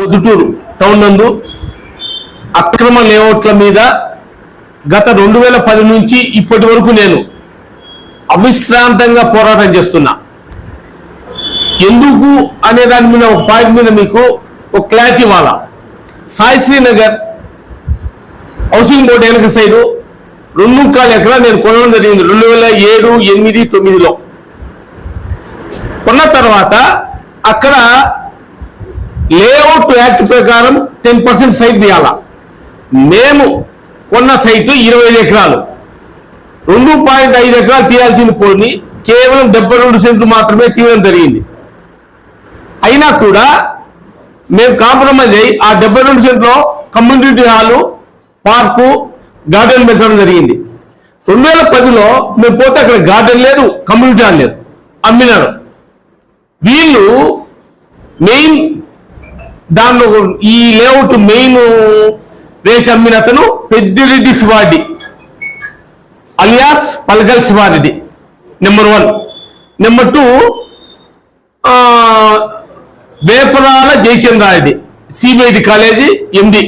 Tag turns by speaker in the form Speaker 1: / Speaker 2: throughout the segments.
Speaker 1: Proddatur town నందు అక్రమ లేఅవుట్ల మీద గత రెండు వేల పది నుంచి ఇప్పటి వరకు నేను అవిశ్రాంతంగా పోరాటం చేస్తున్నా. ఎందుకు అనే దాని మీద ఒక పాయింట్ మీద మీకు ఒక క్లారిటీ ఇవ్వాలా. సాయి శ్రీనగర్ హౌసింగ్ బోర్డు వెనక సైడు రెండు కాలు ఎకరా నేను కొనడం జరిగింది రెండు వేల ఏడు ఎనిమిది తొమ్మిదిలో. కొన్న తర్వాత అక్కడ లేఅవుట్ యాక్ట్ ప్రకారం టెన్ పర్సెంట్ సైట్ తీయాలా. మేము కొన్న సైటు ఇరవై ఐదు ఎకరాలు. రెండు పాయింట్ ఐదు ఎకరాలు తీయాల్సింది పోని కేవలం డెబ్బై రెండు సెంట్లు మాత్రమే తీయడం జరిగింది. అయినా కూడా మేము కాంప్రమైజ్ అయ్యి ఆ డెబ్బై రెండు సెంట్లో కమ్యూనిటీ హాలు పార్కు గార్డెన్ పెంచడం జరిగింది. రెండు వేల పదిలో మేము పోతే అక్కడ గార్డెన్ లేదు కమ్యూనిటీ హాల్ లేదు. అమ్మినారు. వీళ్ళు మెయిన్ దానిలో ఈ లేఅవుట్ మెయిన్ వేసి అమ్మిన అతను Peddireddy శివాడి alias పల్గల్ Sivareddy number one number two Veparala Jayachandrareddy CBIT college MD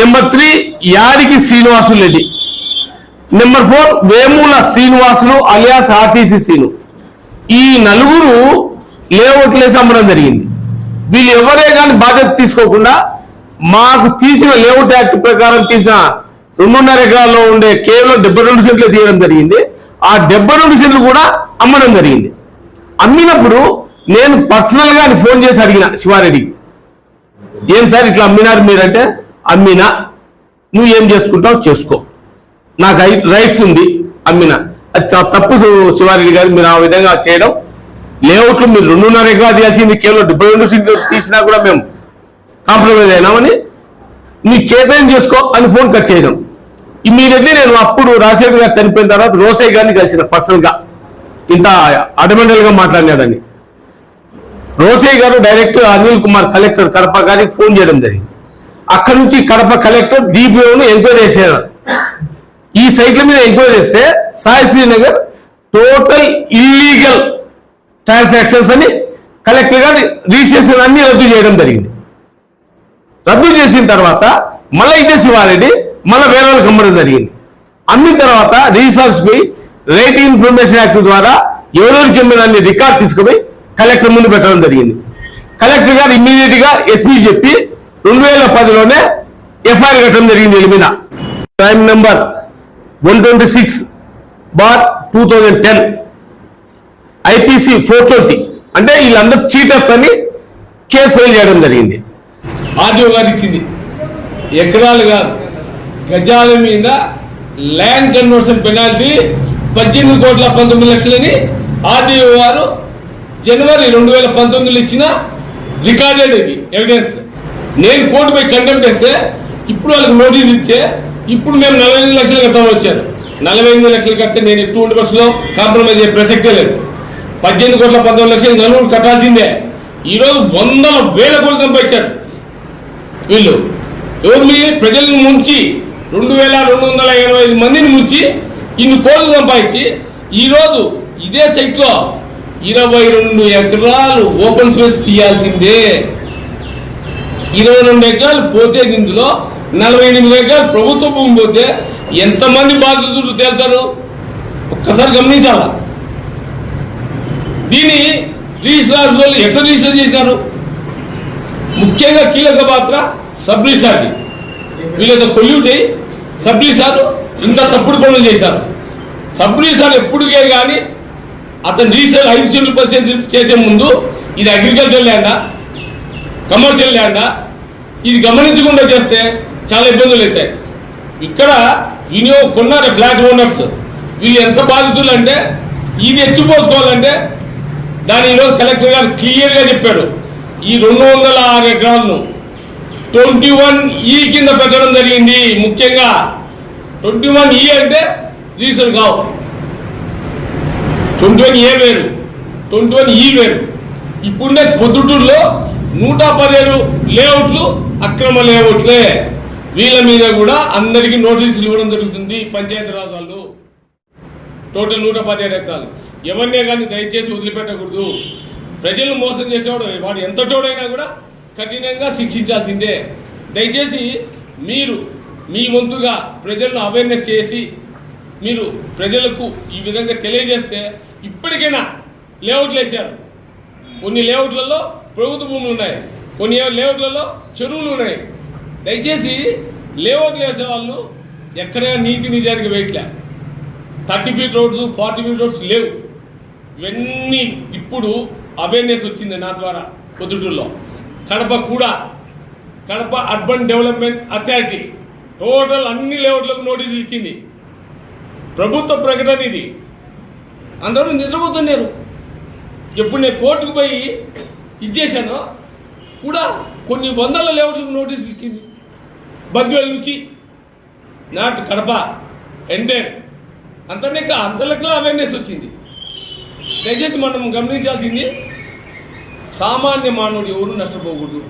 Speaker 1: number three Yadiki Srinivasulu Reddy. Number four Vemula Srinivasulu alias RTC Seenu. ఈ నలుగురు లేఅవుట్లు వేసి అమ్మడం జరిగింది. వీళ్ళు ఎవరే కానీ బాధ్యత తీసుకోకుండా మాకు తీసిన లేఅవుట్ యాక్ట్ ప్రకారం తీసిన రెండున్నర ఎకరాల్లో ఉండే కేవలం డెబ్బై రెండు సెంట్లు తీయడం జరిగింది. ఆ డెబ్బై రెండు సెంట్లు కూడా అమ్మడం జరిగింది. అమ్మినప్పుడు నేను పర్సనల్గా ఫోన్ చేసి అడిగిన శివారెడ్డికి ఏం సార్ ఇట్లా అమ్మినారు మీరంటే? అమ్మినా. నువ్వు ఏం చేసుకుంటావు చేసుకో. నాకు రైట్స్ ఉంది అమ్మిన. అది చాలా తప్పు శివారెడ్డి గారు మీరు ఆ విధంగా చేయడం లేఅవుట్లు మీరు రెండున్నర ఎకరా తీయాల్సింది కేవలం డెబ్బై రెండు సీట్లు తీసినా కూడా మేము కాంప్రమైజ్ అయినామని నీ చేతనం చేసుకో అని ఫోన్ కట్ చేయడం. ఇమ్మీడియట్లీ నేను అప్పుడు రాజశేఖర్ గారు చనిపోయిన తర్వాత రోసయ్య గారిని కలిసిన పర్సనల్గా ఇంత అడమెంటల్గా మాట్లాడినాడని. రోసయ్య గారు డైరెక్ట్ అనిల్ కుమార్ కలెక్టర్ కడప గారికి ఫోన్ చేయడం జరిగింది. అక్కడి నుంచి కడప కలెక్టర్ డిపిఓను ఎంక్వైరీ చేశారు. ఈ సైట్ల మీద ఎంక్వైరీ చేస్తే Sai Srinagar total illegal transactions అని కలెక్టర్ గారు రిజిస్ట్రేషన్ అన్ని రద్దు చేయడం జరిగింది. రద్దు చేసిన తర్వాత మళ్ళీ ఇదే శివారెడ్డి మళ్ళీ వేరే వాళ్ళకి అమ్మడం జరిగింది. అమ్మిన తర్వాత రిజిస్టర్స్ పోయి రేట్ ఇన్ఫర్మేషన్ యాక్ట్ ద్వారా ఎవరెవరికి అమ్మిన రికార్డ్ తీసుకుపోయి కలెక్టర్ ముందు పెట్టడం జరిగింది. కలెక్టర్ గారు ఇమ్మీడియట్గా ఎస్పీ చెప్పి రెండు వేల పదిలోనే ఎఫ్ఐఆర్ కట్టడం జరిగింది వీళ్ళ మీద. Crime number one twenty six bar two thousand ten IPC four twenty. అంటే వీళ్ళందరూ చీటర్స్ అని కేసు ఫైల్ చేయడం జరిగింది.
Speaker 2: ఆర్డీఓ గారు ఇచ్చింది. ఎకరాలు కాదు గజాల మీద ల్యాండ్ కన్వర్షన్ పెనాల్టీ పద్దెనిమిది కోట్ల పంతొమ్మిది లక్షలని ఆర్డీఓ గారు జనవరి రెండు వేల పంతొమ్మిదిలో ఇచ్చిన రికార్డెడ్ ఇది ఎవిడెన్స్. నేను కోర్టు పోయి కండెమ్ వేస్తే ఇప్పుడు వాళ్ళకి నోటీస్ ఇచ్చే ఇప్పుడు మేము నలభై ఎనిమిది లక్షలు కట్టామని వచ్చారు. నలభై ఎనిమిది లక్షలు కడితే నేను టూ హండ్రెడ్ పర్సెంట్ కాంప్రమైజ్ అయ్యే ప్రసక్తే లేదు. పద్దెనిమిది కోట్ల పంతొమ్మిది లక్షలు నలుగురు కట్టాల్సిందే. ఈరోజు వందల వేల కోట్లు సంపాదించారు. వీళ్ళు ఎవరిని ప్రజలను ముంచి రెండు వేల రెండు వందల ఇరవై ఐదు మందిని ముంచి ఇన్ని కోట్లు సంపాదించి ఈరోజు ఇదే సైట్లో ఇరవై రెండు ఎకరాలు ఓపెన్ స్పేస్ తీయాల్సిందే. ఇరవై రెండు ఎకరాలు పోతే ఇందులో నలభై ఎనిమిది ఎకరాలు ప్రభుత్వ భూమి పోతే ఎంతమంది బాధితులు తేల్తారు? ఒక్కసారి గమనించాలా? దీన్ని రిజిస్ట్రార్ వాళ్ళు ఎట్లా రిజిస్టర్ చేశారు? ముఖ్యంగా కీలక పాత్ర సబ్ రిజిస్టార్కి వీళ్ళతో కొల్యూటి సబ్ రిజిస్టార్ ఇంత తప్పుడు పనులు చేశారు. సబ్ రిజిస్టార్ ఎప్పుడుకే కానీ అతను రిజిస్టర్ ఐదు సీట్లు పర్సెంట్ చేసే ముందు ఇది అగ్రికల్చర్ ల్యాండా కమర్షియల్ ల్యాండా ఇది గమనించకుండా చేస్తే చాలా ఇబ్బందులు అవుతాయి. ఇక్కడ వినియోగ కొన్నారు ఫ్లాట్ ఓనర్స్ వీళ్ళు ఎంత బాధితులు అంటే ఇది ఎత్తిపోసుకోవాలంటే దాని ఈరోజు కలెక్టర్ గారు క్లియర్గా చెప్పాడు. ఈ రెండు వందల ఆరు ఎకరాలను ట్వంటీ వన్ ఈ కింద పెట్టడం జరిగింది. ముఖ్యంగా ట్వంటీ వన్ ఈ అంటే రీసెంట్ కావు. ట్వంటీ వన్ ఏ వేరు. ట్వంటీ వన్ ఈ వేరు. ఇప్పుడుండే పొద్దుటూరులో నూట పదిహేడు లేఅవుట్లు అక్రమ లేఅవుట్లే. వీళ్ళ మీద కూడా అందరికీ నోటీసులు ఇవ్వడం జరుగుతుంది పంచాయతీరాజ్ వాళ్ళు టోటల్ నూట పదిహేడు ఎకరాలు. ఎవరినే కానీ దయచేసి వదిలిపెట్టకూడదు. ప్రజలను మోసం చేసేవాడు వాడు ఎంతటోడైనా కూడా కఠినంగా శిక్షించాల్సిందే. దయచేసి మీరు మీ వంతుగా ప్రజలను అవేర్నెస్ చేసి మీరు ప్రజలకు ఈ విధంగా తెలియజేస్తే ఇప్పటికైనా లేఅవుట్లు వేశారు. కొన్ని లేఅవుట్లలో ప్రభుత్వ భూములు ఉన్నాయి. కొన్ని లేఅవుట్లలో చెరువులు ఉన్నాయి. దయచేసి లేఅవుట్లు వేసే వాళ్ళు ఎక్కడైనా నీతి నిజానికి వేయట్లే. Thirty feet roads forty feet roads లేవు. ఇవన్నీ ఇప్పుడు అవేర్నెస్ వచ్చింది నా ద్వారా పొద్దుటూరులో. కడప కూడా. Kadapa urban development authority total అన్ని లేఅవుట్లకు నోటీసులు ఇచ్చింది. ప్రభుత్వ ప్రకటన ఇది. అందరూ నిద్రపోతున్నారు. ఎప్పుడు నేను కోర్టుకు పోయి ఇచ్చేసాను కూడా కొన్ని వందల లేఅవుట్లకు నోటీసులు ఇచ్చింది. బద్వేల్ నుంచి నాట్ కడప ఎండేర్. అంతనే అంతలెక్కల అవేర్నెస్ వచ్చింది. దయచేసి మనం గమనించాల్సింది సామాన్య మానవుడు ఎవరు నష్టపోకూడదు.